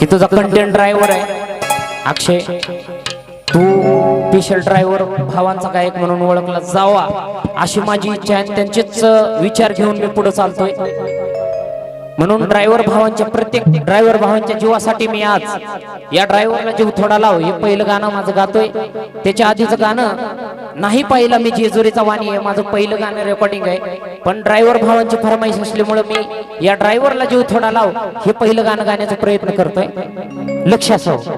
की तुझा content driver आहे. अक्षय तू स्पेशल ड्रायव्हर भावांचा गायक म्हणून ओळखला जावा. अशी माझी इच्छा आहे त्यांचेच विचार घेऊन मी पुढे चालतोय. म्हणून ड्रायव्हर भावांच्या प्रत्येक ड्रायव्हर भावांच्या जीवासाठी मी आज या ड्रायव्हरला जीव थोडा लाव हे पहिलं गाणं माझं गातोय. त्याच्या आधीचं गाणं नाही पाहिलं मी जेजुरीचा वाणी आहे. माझं पहिलं गाणं रेकॉर्डिंग आहे. पण ड्रायव्हर भावांची फरमाईश असल्यामुळे मी या ड्रायव्हरला जीव थोडा लाव हे पहिलं गाणं गाण्याचा प्रयत्न करतोय. लक्ष असावं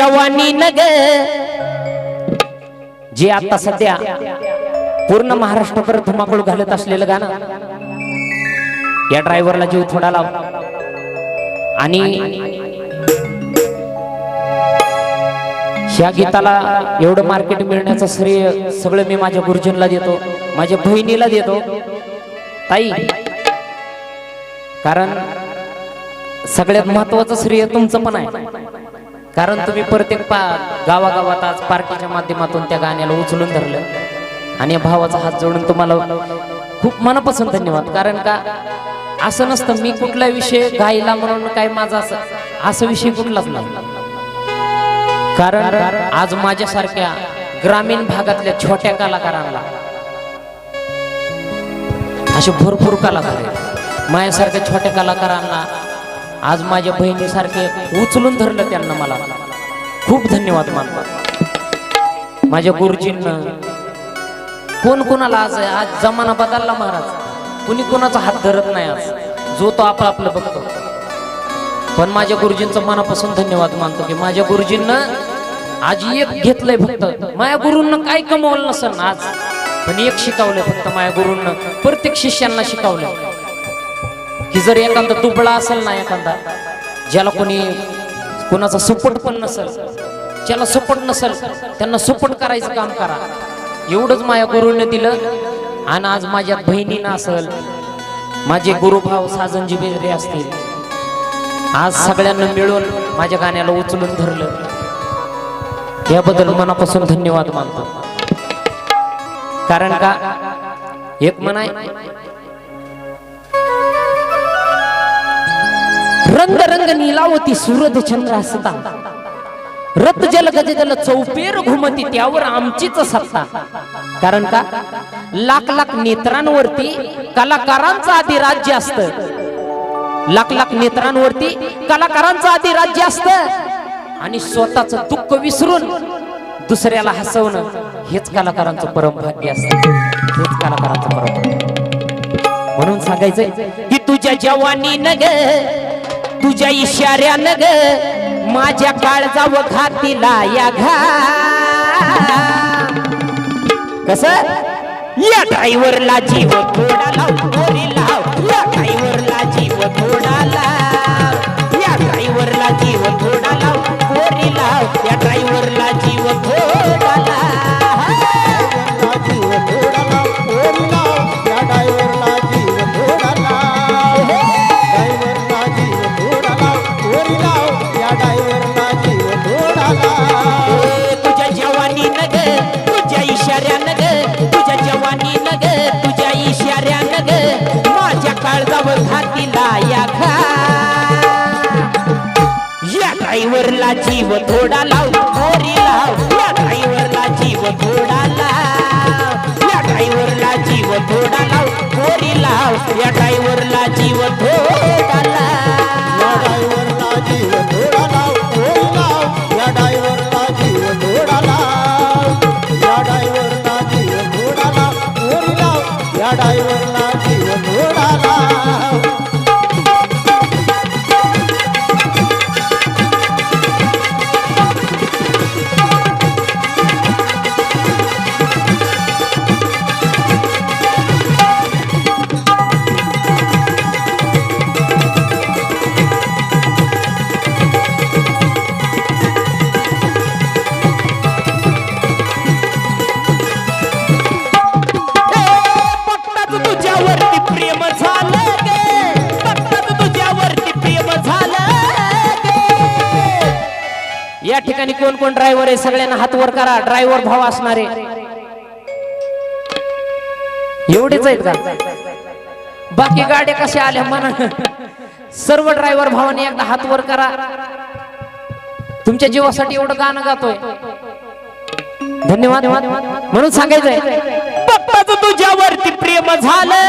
जवानी नग. जे आता सध्या पूर्ण महाराष्ट्रभर धुमाकूळ घालत असलेलं गाणं. या ड्रायव्हरला जीव थोडा लाव. आणि ह्या गीताला एवढं मार्केट मिळण्याचं श्रेय सगळं मी माझ्या गुरुजींना देतो माझ्या बहिणीला देतो. ताई कारण सगळ्यात महत्वाचं श्रेय तुमचं पण आहे. कारण तुम्ही प्रत्येक पा गावागावात आज पार्टीच्या माध्यमातून त्या गाण्याला उचलून धरलं. आणि भावाचा हात जोडून तुम्हाला खूप मनापासून धन्यवाद. कारण का असं नसतं मी कुठला विषय गायला म्हणून काय माझा असं असं विषय कुठलाच नाही. कारण आज माझ्यासारख्या ग्रामीण भागातल्या छोट्या कलाकारांना असे भरपूर कलाकार आहेत. माझ्यासारख्या छोट्या कलाकारांना आज माझ्या बहिणीसारखे उचलून धरलं त्यांना मला. खूप धन्यवाद मानतात. माझ्या गुरुजींना कोण कोणाला आज आज जमाना बदलला महाराज? कुणी कोणाचा हात धरत नाही आज. जो तो आपला आपलं बघतो. पण माझ्या गुरुजींचं मनापासून धन्यवाद मानतो की माझ्या गुरुजींना आज एक घेतलंय फक्त. माझ्या गुरूंना काय कमवलं नसेल आज. पण एक शिकवलंय फक्त माझ्या गुरूंना. प्रत्येक शिष्यांना शिकवलंय. की जर एखादा तुपळा असेल ना एखादा ज्याला कोणी कोणाचा सपोर्ट पण नसेल ज्याला सपोर्ट नसेल त्यांना सपोर्ट करायचं काम करा. एवढंच माझ्या गुरुने दिलं. आणि आज माझ्या बहिणीनं असेल माझे गुरुभाव साजनजी बेजरे असतील आज सगळ्यांना मिळून माझ्या गाण्याला उचलून धरलं. याबद्दल मनापासून धन्यवाद मानतो. कारण का एक म्हणाय रंग रंग नीलावती सूरज चंद्र असता रत जल गज जल चौपेर घुमती त्यावर आमचीच सत्ता. कारण का? लाख लाख नेत्रांवरती कलाकारांचं आधी राज्य असत. लाख लाख नेत्रांवरती कलाकारांचं आधी राज्य असत. आणि स्वतःच दुःख विसरून दुसऱ्याला हसवणं हेच कलाकारांचं परमभाग्य असत. हेच कलाकारांचं परमभाग्य. म्हणून सांगायचंय की तुझ्या जवानी नग तुझ्या इशाऱ्यानं ग माझ्या काळजाव घातीला या घा. कस? या ड्रायव्हरला जीव थोडा लाव गोरी लाव या ड्रायव्हरला जीव थोडा लाव या ड्रायव्हरला जीव थोडा लाव गोरी लाव या ड्रायव्हरला जीव थोडा जीव थोडा लाव गोरी लाव. या ड्रायव्हरला जीव थोडा लाव. या ड्रायव्हरला जीव थोडा लाव गोरी लाव. या ड्रायव्हरला जीव थोडा लाव. या ठिकाणी कोण कोण ड्रायव्हर आहे? सगळ्यांना हात वर करा. ड्रायव्हर भाव असणारे. एवढेच आहेत का? बाकी गाड्या कशा आल्या म्हणा. सर्व ड्रायव्हर भावाने एकदा हात वर करा. तुमच्या जीवासाठी एवढं गाणं गातोय. धन्यवाद. म्हणून सांगायचंय. पप्पाच तुझ्यावरती प्रेम झालं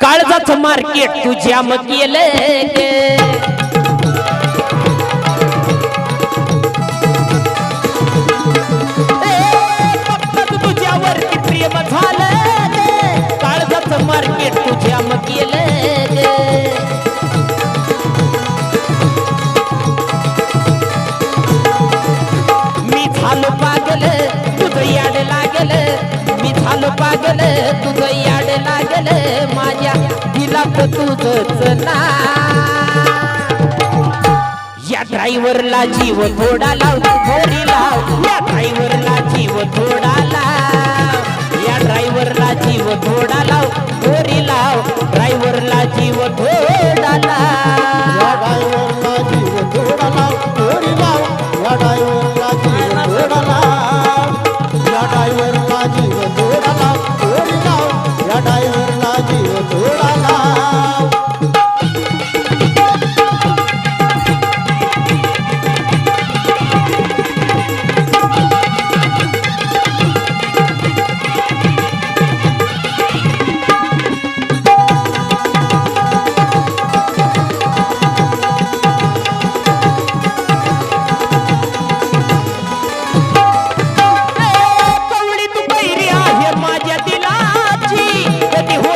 काळजाचं मार्केट तुझ्या मग केलं झालो पागल तुझं याड लागल. मी झालो पागल तुझं याड लागल. माझ्या दिलात तुझच ना. या ड्रायव्हरला जीव थोडा लाव थोडी लाव या ड्रायव्हर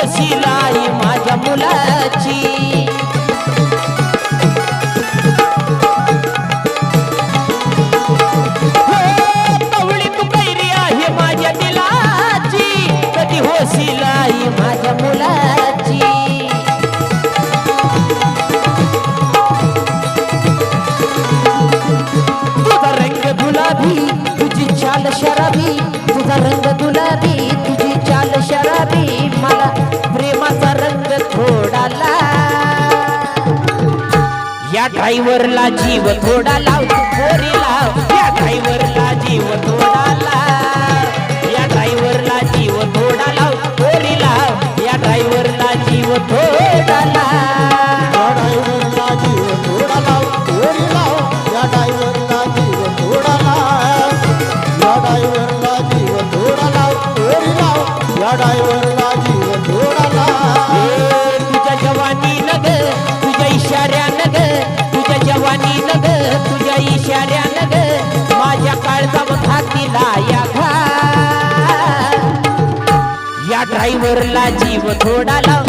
कशी लाई माझ्या मुलाची? या ड्रायव्हरला जीव थोडा लाव थोरी थोडी लाव. या ड्रायव्हरला जीव थोडा लाव. या ड्रायव्हरला जीव थोडा लाव थोडी लाव. या ड्रायव्हरला जीव थोडा लाव. तुझ्या इशाऱ्या माझ्या काळजाव घातीला या घा या ड्रायव्हरला जीव थोडा लाव.